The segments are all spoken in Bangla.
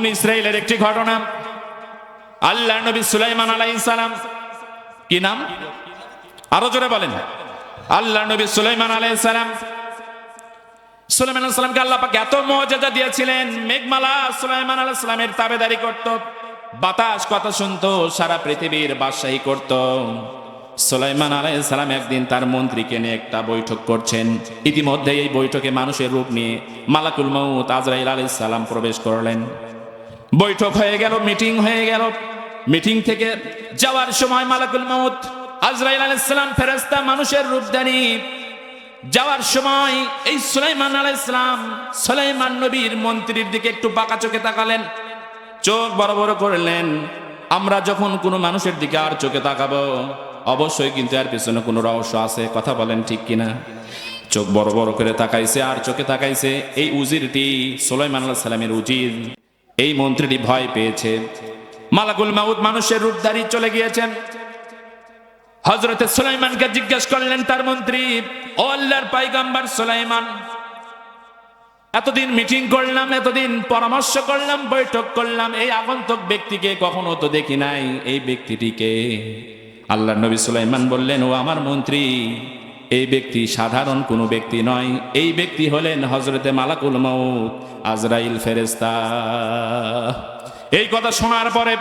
বন ইসরায়েলের একটি ঘটনা। আল্লাহ নবী সুলাইমান আলাইহিস সালাম কি নাম? আরও জোরে বলেন। আল্লাহ নবী সুলাইমান আলাইহিস সালাম সারা পৃথিবীর বাদশাহী একদিন তার নিয়ে একটা বৈঠক করছেন। ইতিমধ্যে এই বৈঠকে মানুষের রূপ নিয়ে মালাকুল মউত আজরাইল আলাইহিস সালাম প্রবেশ করলেন। বৈঠক হয়ে গেল, মিটিং হয়ে গেল। মিটিং থেকে যাওয়ার সময় মালাকুল মউত আজরাইল আলাইহিস সালাম ফেরেশতা মানুষের রূপধারী। যাওয়ার সময় এই সুলাইমান আলাইহিস সালাম সুলাইমান নবীর মন্ত্রীর দিকে একটু বাঁকা চোখে তাকালেন। চোখ বড় বড় করলেন, আমরা যখন কোনো মানুষের দিকে আর চোখে তাকাবো, অবশ্যই কিন্তু এর পিছনে কোনো রহস্য আছে, কথা বলেন ঠিক কিনা? চোখ বড় বড় করে তাকাইছে, আর চোখে তাকাইছে এই উজিরটি সুলাইমান আলাইহিস সালামের উজির। এই মন্ত্রীটি ভয় পেয়েছে। মালাকুল মাউদ মানুষের রূপধারী চলে গিয়েছেন। হজরতে সুলাইমানকে জিজ্ঞেস করলেন, তার মন্ত্রী, ও আল্লাহর পাইগাম্বার সুলাইমান, এতদিন মিটিং করলাম, এতদিন পরামর্শ করলাম, বৈঠক করলাম, এই আগন্তুক ব্যক্তিকে কখনো তো দেখি নাই। এই ব্যক্তিটিকে আল্লাহ নবী সুলাইমান বললেন, ও আমার মন্ত্রী এই ব্যক্তি সাধারণ কোনো ব্যক্তি নয়। এই ব্যক্তি হলেন হজরতে মালাকুল মউত, আজরাইল ফেরেস্তা এই কথা শোনার পরে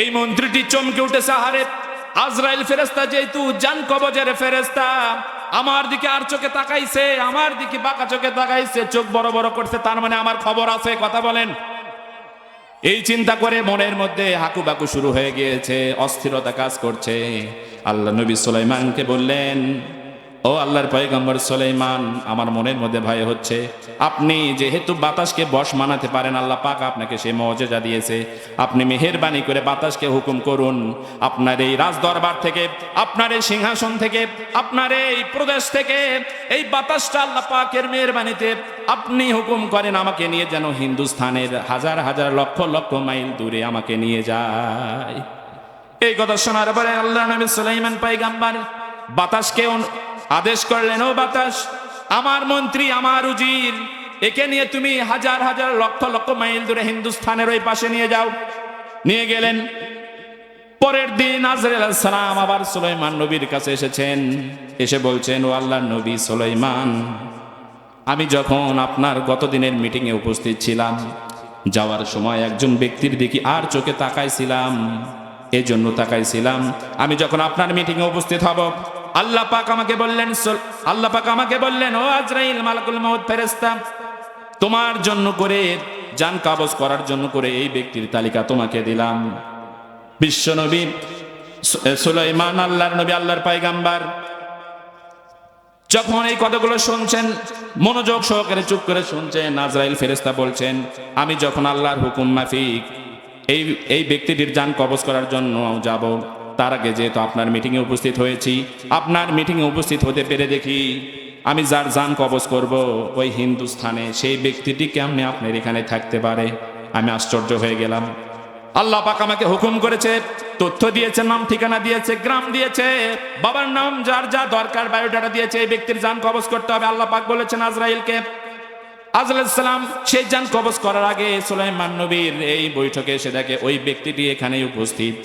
এই মন্ত্রীটি চমকে উঠেছে, আহারে, আজরাইল ফেরেস্তা যেহেতু জান কবজের ফেরেস্তা আমার দিকে আর চোখে তাকাইছে, আমার দিকে বাঁকা চোখে তাকাইছে, চোখ বড় বড় করছে, তার মানে আমার খবর আছে, কথা বলেন। এই চিন্তা করে মনের মধ্যে হাকু বাকু শুরু হয়ে গিয়েছে, অস্থিরতা কাজ করছে। আল্লাহ নবী সুলাইমানকে বললেন, ও আল্লাহর পয়গম্বর সুলাইমান, আমার মনের মধ্যে ভয় হচ্ছে। আপনি যেহেতু বাতাসকে বশ মানাতে পারেন, আল্লাহ পাক আপনাকে সে মর্যাদা দিয়েছে। আপনি মেহেরবানি করে বাতাসকে হুকুম করুন। আপনার এই রাজদরবার থেকে, আপনার এই সিংহাসন থেকে, আপনার এই প্রদেশ থেকে, এই বাতাসটা আল্লাহ পাকের মেহেরবানিতে আপনি হুকুম করেন, আমাকে নিয়ে যেন হিন্দুস্থানের হাজার হাজার লক্ষ লক্ষ মাইল দূরে আমাকে নিয়ে যায়। এই কথা শোনার পরে আল্লাহ নবী সুলাইমান পাইগাম্বার বাতাসকে আদেশ করলেন, ও বাতাস, আমার মন্ত্রী, আমার উজির, একে নিয়ে তুমি হাজার হাজার লক্ষ লক্ষ মাইল দূরে হিন্দুস্থানের ওই পাশে নিয়ে যাও। নিয়ে গেলেন। পরের দিন সালাম আবার সুলাইমান নবীর কাছে এসেছেন। এসে বলছেন, ও আল্লাহ নবী সুলাইমান, আমি যখন আপনার গতদিনের মিটিংয়ে উপস্থিত ছিলাম, যাওয়ার সময় একজন ব্যক্তির দিকে আর চোখে তাকাইছিলাম। এই জন্য তাকাইছিলাম। আমি যখন আপনার মিটিংয়ে উপস্থিত হব, আল্লাহ পাক আমাকে বললেন "সুল- আল্লাহ পাক আমাকে বললেন, ও আজরাইল, মালাকুল মউত, ফেরেশতা, তোমার জন্য করে জান কাবজ করার জন্য করে এই ব্যক্তির তালিকা তোমাকে দিলাম। বিশ্ব নবী, সু- সুলাইমান, আল্লাহর নবী, আল্লাহর পাইগাম্বার, যখন এই কথাগুলো শুনছেন, মনোযোগ সহকারে চুপ করে শুনছেন, আজরাইল ফেরেস্তা বলছেন, আমি যখন আল্লাহর হুকুম মাফিক এই এই ব্যক্তিটির যান কবজ করার জন্য যাব। তার আগে যেহেতু আপনার মিটিংয়ে উপস্থিত হয়েছি, আপনার মিটিংয়ে উপস্থিত হতে পেরে দেখি আমি যার যান কবজ করব ওই হিন্দুস্থানে। সেই ব্যক্তিটি কেমনে আপনার এখানে থাকতে পারে? আমি আশ্চর্য হয়ে গেলাম। আল্লাহ পাক আমাকে হুকুম করেছে, তথ্য দিয়েছে, নাম ঠিকানা দিয়েছে, গ্রাম দিয়েছে, বাবার নাম, যার যা দরকার, বায়োডাটা দিয়েছে, এই ব্যক্তির যান কবজ করতে হবে। আল্লাহ পাক বলেছেন আজরাইলকে আজলাম সেই যান কবজ করার আগে সুলাইমান নবীর এই বৈঠকে এসে দেখে ওই ব্যক্তিটি এখানেই উপস্থিত।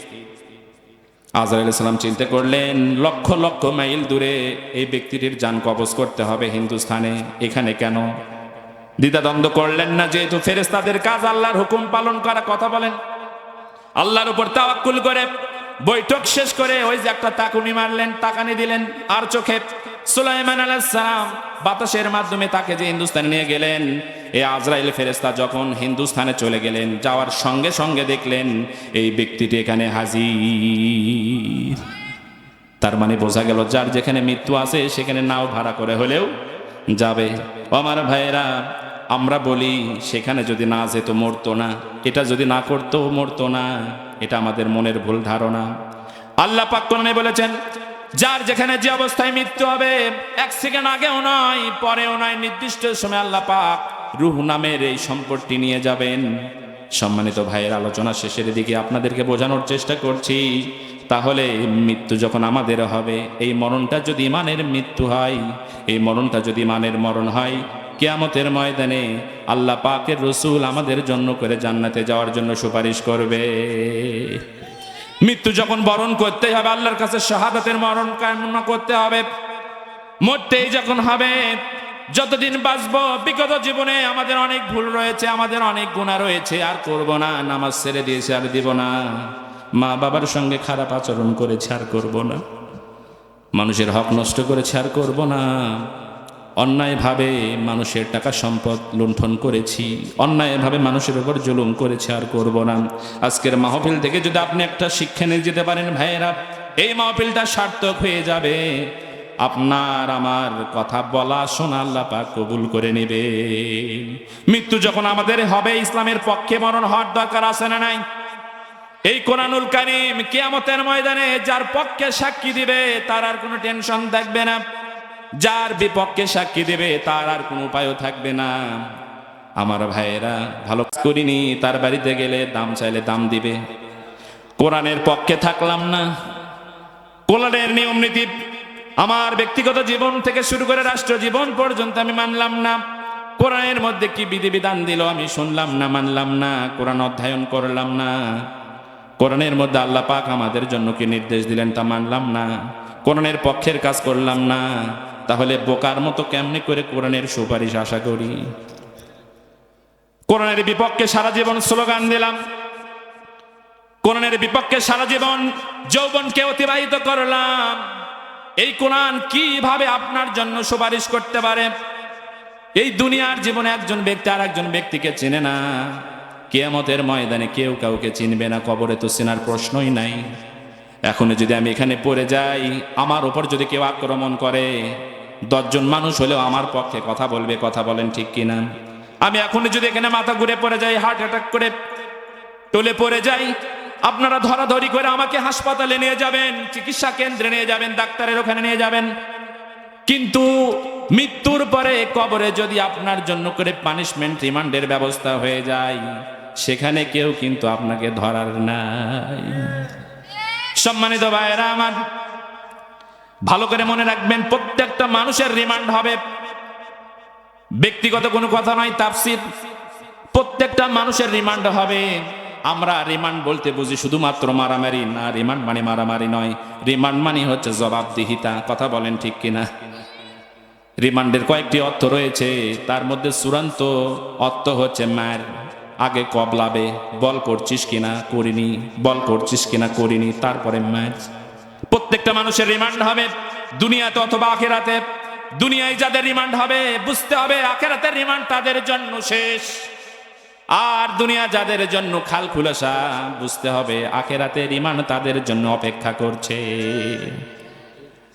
আজরাইল সালাম চিন্তা করলেন, লক্ষ লক্ষ মাইল দূরে এই ব্যক্তিটির যান কবজ করতে হবে হিন্দুস্থানে, এখানে কেন? দ্বিধাদ্বন্দ্ব করলেন না, যেহেতু ফেরেস তাদের কাজ আল্লাহর হুকুম পালন করা কথা বলেন। আল্লাহর উপর তাওয়াক্কুল করে, বৈঠক শেষ করে ওই যে একটা তাকুনি মারলেন, তাকানি দিলেন, আর চোখে সুলাইমান সালাম বাতাসের মাধ্যমে তাকে যে হিন্দুস্তানে নিয়ে গেলেন এই আজরাইল ফেরেস্তা যখন হিন্দুস্থানে চলে গেলেন, যাওয়ার সঙ্গে সঙ্গে দেখলেন এই ব্যক্তিটি এখানে হাজির। তার মানে বোঝা গেল যার যেখানে মৃত্যু আছে, সেখানে নাও ভাড়া করে হলেও যাবে। আমার ভাইয়েরা, আমরা বলি, সেখানে যদি না যেত মরতো না, এটা যদি না করতো মরতো না, এটা আমাদের মনের ভুল ধারণা। আল্লাহ পাক কোরআনে বলেছেন যার যেখানে যে অবস্থায় মৃত্যু হবে, এক সেকেন্ড আগেও নয়, পরেও নয়, নির্দিষ্ট সময় আল্লাহ পাক রুহ নামের এই সম্পদটি নিয়ে যাবেন। সম্মানিত ভাইয়ের আলোচনা শেষের দিকে আপনাদেরকে বোঝানোর চেষ্টা করছি, তাহলে মৃত্যু যখন আমাদের হবে, এই মরণটা যদি ইমানের মৃত্যু হয়, এই মরণটা যদি ইমানের মরণ হয়, কেয়ামতের ময়দানে আল্লাহ পাকের রসুল আমাদের জন্য করে জান্নাতে যাওয়ার জন্য সুপারিশ করবে। মৃত্যু যখন বরণ করতে হবে, আল্লাহর কাছে শাহাদাতের মরণ কামনা করতে হবে। মরতেই যখন হবে, যতদিন বাঁচবো, বিগত জীবনে আমাদের অনেক ভুল রয়েছে, আমাদের অনেক গুণা রয়েছে, আর করব না, নামাজ ছেড়ে দিয়েছে, আর দিব না। মা বাবার সঙ্গে খারাপ আচরণ করেছে, আর করব না। মানুষের হক নষ্ট করেছে, আর করব না। অন্যায়ভাবে মানুষের টাকা সম্পদ লুণ্ঠন করেছি, অন্যায়ভাবে মানুষের উপর জুলুম করেছে, আর করব না। আজকের মাহফিল থেকে যদি আপনি একটা শিক্ষা নিয়ে যেতে পারেন, ভাইয়েরা, এই মাহফিলটা সার্থক হয়ে যাবে। আপনার আমার কথা বলা শোনা আল্লাহ পাক কবুল করে নেবে। মৃত্যু যখন আমাদের হবে, ইসলামের পক্ষে মরণ হওয়ার দরকার আছে না নাই? এই কোরআনুল কারিম কিয়ামতের ময়দানে যার পক্ষে সাক্ষী দিবে, তার আর কোনো টেনশন থাকবে না। যার বিপক্ষে সাক্ষী দেবে, তার আর কোনো উপায়ও থাকবে না। আমার ভাইয়েরা, ভালো করিনি, তার বাড়িতে গেলে দাম চাইলে দাম দিবে। কোরআনের পক্ষে থাকলাম না। কোরআনের নিয়ম নীতি আমার ব্যক্তিগত জীবন থেকে শুরু করে রাষ্ট্র জীবন পর্যন্ত আমি মানলাম না। কোরআনের মধ্যে কি বিধিবিধান দিল আমি শুনলাম না, মানলাম না। কোরআন অধ্যয়ন করলাম না। কোরআনের মধ্যে আল্লাহ পাক আমাদের জন্য কি নির্দেশ দিলেন তা মানলাম না। কোরআনের পক্ষের কাজ করলাম না। তাহলে বোকার মতো কেমনে করে কোরআনের সুপারিশ আশা করি? কোরআনের বিপক্ষে সারা জীবন স্লোগান দিলাম। কোরআনের বিপক্ষে সারা জীবন যৌবনকে অতিবাহিত করলাম। এই কোরআন কীভাবে আপনার জন্য সুপারিশ করতে পারে? এই দুনিয়ার জীবনে একজন ব্যক্তি আর একজন ব্যক্তিকে চেনে না। কেয়ামতের ময়দানে কেউ কাউকে চিনবে না, কবরে তো চেনার প্রশ্নই নাই। এখন যদি আমি এখানে পড়ে যাই, আমার ওপর যদি কেউ আক্রমণ করে দশজন মানুষ হলেও আমার পক্ষে কথা বলবে, কথা বলেন ঠিক কিনা? আমি এখন যদি এখানে মাথা ঘুরে পড়ে যাই হার্ট অ্যাটাক করে টলে পড়ে যাই, আপনারা ধরাধরি করে আমাকে হাসপাতালে নিয়ে যাবেন, চিকিৎসা কেন্দ্রে নিয়ে যাবেন, ডাক্তারের ওখানে নিয়ে যাবেন। কিন্তু মৃত্যুর পরে কবরে যদি আপনার জন্য করে পানিশমেন্ট রিমান্ডের ব্যবস্থা হয়ে যায়, সেখানে কেউ কিন্তু আপনাকে ধরার নাই। সম্মানিত ভাইয়েরা আমার ভালো করে মনে রাখবেন, প্রত্যেকটা মানুষের রিমান্ড হবে। ব্যক্তিগত কোনো কথা নয়, তাফসির। প্রত্যেকটা মানুষের রিমান্ড হবে। আমরা রিমান্ড বলতে বুঝি শুধুমাত্র মারামারি। না রিমান্ড মানে মারামারি নয়। রিমান্ড মানে হচ্ছে জবাবদিহিতা। কথা বলেন ঠিক কিনা? রিমান্ডের কয়েকটি অর্থ রয়েছে। তার মধ্যে চূড়ান্ত অর্থ হচ্ছে মায়ের আগে কবলাবে, বল করছিস কিনা, করিনি। বল করছিস কিনা, করিনি। তারপরে ম্যাচ প্রত্যেকটা মানুষের রিমান্ড হবে। দুনিয়াতে অথবা আখেরাতে। দুনিয়ায় যাদের রিমান্ড হবে, বুঝতে হবে আখেরাতের রিমান্ড তাদের জন্য শেষ। আর দুনিয়া যাদের জন্য খাল খুলাসা, বুঝতে হবে আখেরাতে রিমান্ড তাদের জন্য অপেক্ষা করছে।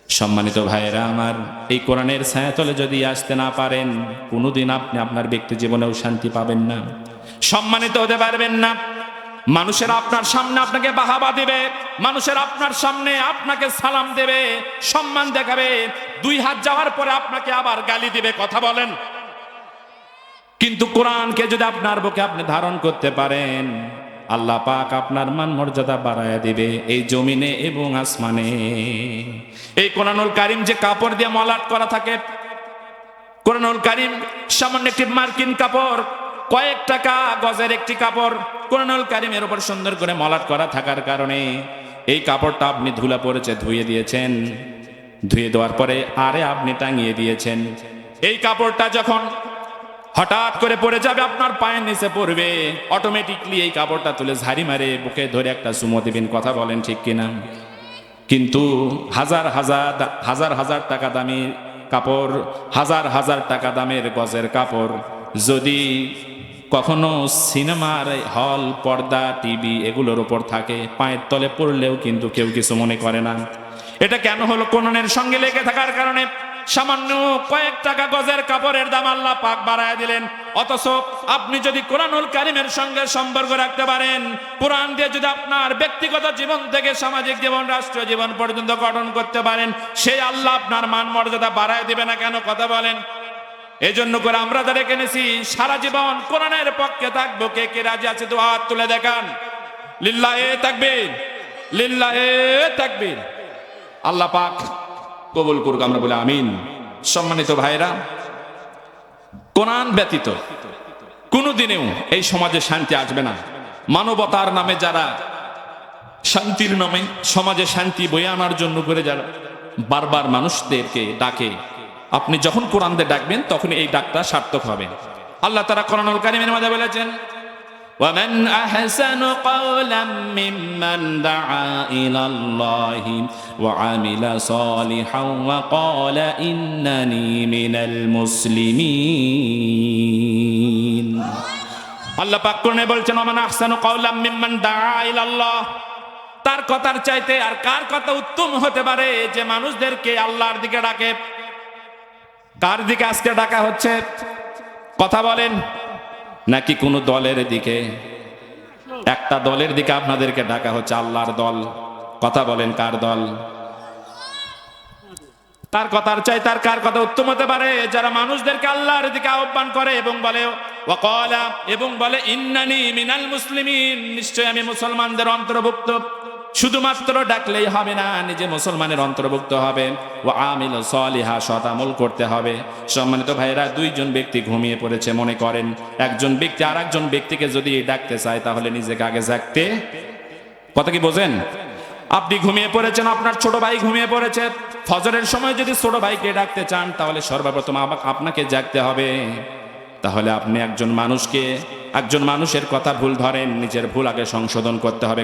সম্মানিত ভাইয়েরা আমার, এই কোরআনের ছায়াতলে যদি আসতে না পারেন, কোনোদিন আপনি আপনার ব্যক্তি জীবনেও শান্তি পাবেন না। সম্মানিত হতে পারবেন না। মানুষের আপনার সামনে আপনাকে বাহাবা দেবে, মানুষের আপনার সামনে আপনাকে সালাম দেবে, সম্মান দেখাবে, দুই হাত যাওয়ার পরে আপনাকে আবার গালি দিবে, কথা বলেন। কিন্তু কোরআনকে যদি আপনার বুকে আপনি ধারণ করতে পারেন, আল্লাহ পাক আপনার মান মর্যাদা বাড়ায় দিবে এই জমিনে এবং আসমানে। এই কোরআনুল কারিম যে কাপড় দিয়ে মলাট করা থাকে, কোরআনুল কারিম সামান্য একটি মার্কিন কাপড় কয়েক টাকা গজের একটি কাপড় কোরআনুল কারিমের উপর সুন্দর করে মলাট করা থাকার কারণে এই কাপড়টা আপনি ধুলা পড়েছে ধুয়ে দিয়েছেন। ধুয়ে দেওয়ার পরে আরে আপনি টাঙিয়ে দিয়েছেন। এই কাপড়টা যখন হঠাৎ করে পড়ে যাবে, আপনার পায়ের নিচে পড়বে। অটোমেটিকলি এই কাপড়টা তুলে ঝাড়ি মারে, বুকে ধরে একটা সুমো দিবেন, কথা বলেন ঠিক কিনা? কিন্তু হাজার হাজার হাজার হাজার টাকা দামি কাপড়, হাজার হাজার টাকা দামের গজের কাপড় যদি কখনো সিনেমার হল, পর্দা, টিভি এগুলোর ওপর থাকে, পায়ের তলে পড়লেও কিন্তু কেউ কিছু মনে করে না। এটা কেন হলো? কোননের সঙ্গে লেগে থাকার কারণে সামান্য কয়েক টাকা গজের কাপড়ের দাম আল্লাহ পাক বাড়ায় দিলেন। অথচ আপনি যদি কোরআনুল কারিমের সঙ্গে সম্পর্ক রাখতে পারেন, কোরআন দিয়ে যদি আপনার ব্যক্তিগত জীবন থেকে সামাজিক জীবন, রাষ্ট্রীয় জীবন পর্যন্ত গঠন করতে পারেন, সেই আল্লাহ আপনার মান মর্যাদা বাড়ায় দিবে না কেন? কথা বলেন। এই জন্য করে আমরা যারা কিনেছি সারা জীবন কোরআনের পক্ষে থাকব। কে কে রাজি আছে তো হাত তুলে দেখান। লিল্লা এ তাকবীর লিল্লা এ তাকবীর। আল্লাহ পাক কবুল করুক, আমরা বলে আমিন। সম্মানিত ভাইরা, কোরআন ব্যতীত কোনোদিনেও এই সমাজে শান্তি আসবে না। মানবতার নামে যারা শান্তির নামে সমাজে শান্তি বয়ে আনার জন্য করে যারা বারবার মানুষদেরকে ডাকে আপনি যখন কোরআন দিয়ে ডাকবেন তখন এই ডাকটা সার্থক হবে আল্লাহ তারা কোরআনুল কারিমের মধ্যে বলেছেন ومن أحسن قولا ممن دعا إلى الله وعمل صالحا وقال إنني من المسلمين আল্লাহ পাক কোরআনে বলছেন ওমান আহসানু কাওলাম মিম্মান দাআ ইলাল্লাহ তার কথার চাইতে আর কার কথা উত্তম হতে পারে যে মানুষদেরকে আল্লাহর দিকে ডাকে কার দিকে আজকে ডাকা হচ্ছে? কথা বলেন। নাকি কোনো দলের দিকে? একটা দলের দিকে আপনাদেরকে ডাকা হচ্ছে, আল্লাহর দল। কথা বলেন, কার দল? তার কথার চাই, তার কার কথা উত্তম হতে পারে? যারা মানুষদেরকে আল্লাহর দিকে আহ্বান করে এবং বলে এবং বলে, ইন্নানি মিনাল মুসলিমিন নিশ্চয় আমি মুসলমানদের অন্তর্ভুক্ত। শুধুমাত্র ডাকলেই হবে না, নিজে মুসলমানের অন্তর্ভুক্ত হবে। ও আমিল সলিহা, সৎ আমল করতে হবে। সম্মানিত ভাইরা দুইজন ব্যক্তি ঘুমিয়ে পড়েছে, মনে করেন। একজন ব্যক্তি আর একজন ব্যক্তিকে যদি ডাকতে চায়, তাহলে নিজেকে আগে জাগতে কথা কি বোঝেন? আপনি ঘুমিয়ে পড়েছেন, আপনার ছোট ভাই ঘুমিয়ে পড়েছে। ফজরের সময় যদি ছোট ভাইকে ডাকতে চান, তাহলে সর্বপ্রথম আপনাকে জাগতে হবে। তাহলে আপনি একজন মানুষকে, একজন মানুষের কথা ভুল ধরেন, নিজের ভুল আগে সংশোধন করতে হবে।